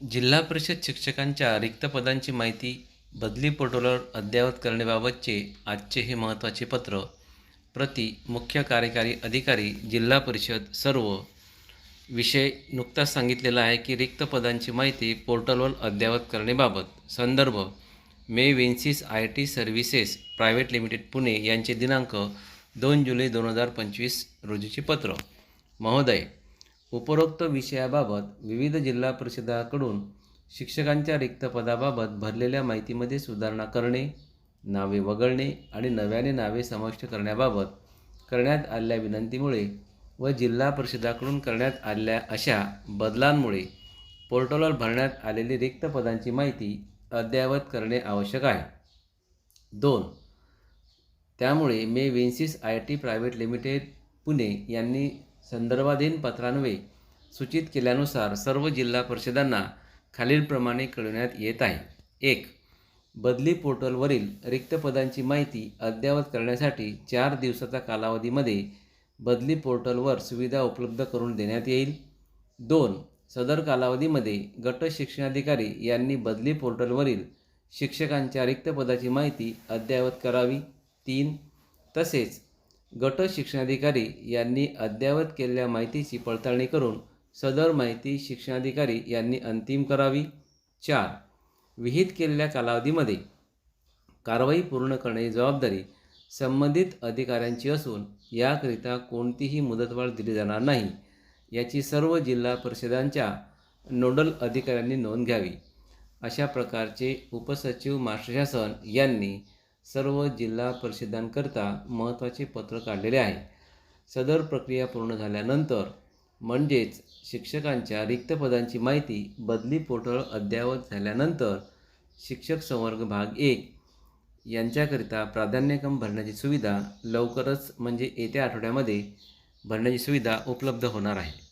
जिल्हा परिषद शिक्षकांच्या रिक्त पदांची माहिती बदली पोर्टलवर अद्ययावत करण्याबाबतचे आजचे हे महत्त्वाचे पत्र प्रति मुख्य कार्यकारी अधिकारी जिल्हा परिषद सर्व विषय नुकताच सांगितलेला आहे की रिक्त पदांची माहिती पोर्टलवर अद्ययावत करण्याबाबत संदर्भ मे Vinsys I T services private limited Pune यांचे दिनांक दोन जुलै दोन हजार पंचवीस रोजीचे पत्र. महोदय उपरोक्त विषयाबाबत विविध जिल्हा परिषदाकडून शिक्षकांच्या रिक्त पदाबाबत भरलेल्या माहितीमध्ये सुधारणा करणे नावे वगळणे आणि नव्याने नावे समाविष्ट करण्याबाबत करण्यात आलेल्या विनंतीमुळे व जिल्हा परिषदाकडून करण्यात आलेल्या अशा बदलांमुळे पोर्टलवर भरण्यात आलेली रिक्त पदांची माहिती अद्ययावत करणे आवश्यक आहे. दोन त्यामुळे मे Vinsys I T private limited Pune यांनी संदर्भाधीन पत्रान्वये सूचित केल्यानुसार सर्व जिल्हा परिषदांना खालीलप्रमाणे कळविण्यात येत आहे. एक बदली पोर्टलवरील रिक्त पदांची माहिती अद्ययावत करण्यासाठी चार दिवसाचा कालावधीमध्ये बदली पोर्टलवर सुविधा उपलब्ध करून देण्यात येईल. दोन सदर कालावधीमध्ये गट शिक्षणाधिकारी यांनी बदली पोर्टलवरील शिक्षकांच्या रिक्त पदाची माहिती अद्ययावत करावी. तीन तसेच गट शिक्षणाधिकारी यांनी अद्ययावत केलेल्या माहितीची पडताळणी करून सदर माहिती शिक्षणाधिकारी यांनी अंतिम करावी. चार. विहित केलेल्या कालावधीमध्ये कारवाई पूर्ण करण्याची जबाबदारी संबंधित अधिकाऱ्यांची असून याकरिता कोणतीही मुदतवाढ दिली जाणार नाही. याची सर्व जिल्हा परिषदांच्या नोडल अधिकाऱ्यांनी नोंद घ्यावी. अशा प्रकारचे उपसचिव मास्टर यांनी सर्व जिल्हा परिषदांकरता महत्त्वाचे पत्र काढलेले आहे. सदर प्रक्रिया पूर्ण झाल्यानंतर म्हणजेच शिक्षकांच्या रिक्त पदांची माहिती बदली पोर्टल अद्ययावत झाल्यानंतर शिक्षक संवर्ग भाग एक यांच्याकरिता प्राधान्यक्रम भरण्याची सुविधा लवकरच म्हणजे येत्या आठवड्यामध्ये भरण्याची सुविधा उपलब्ध होणार आहे.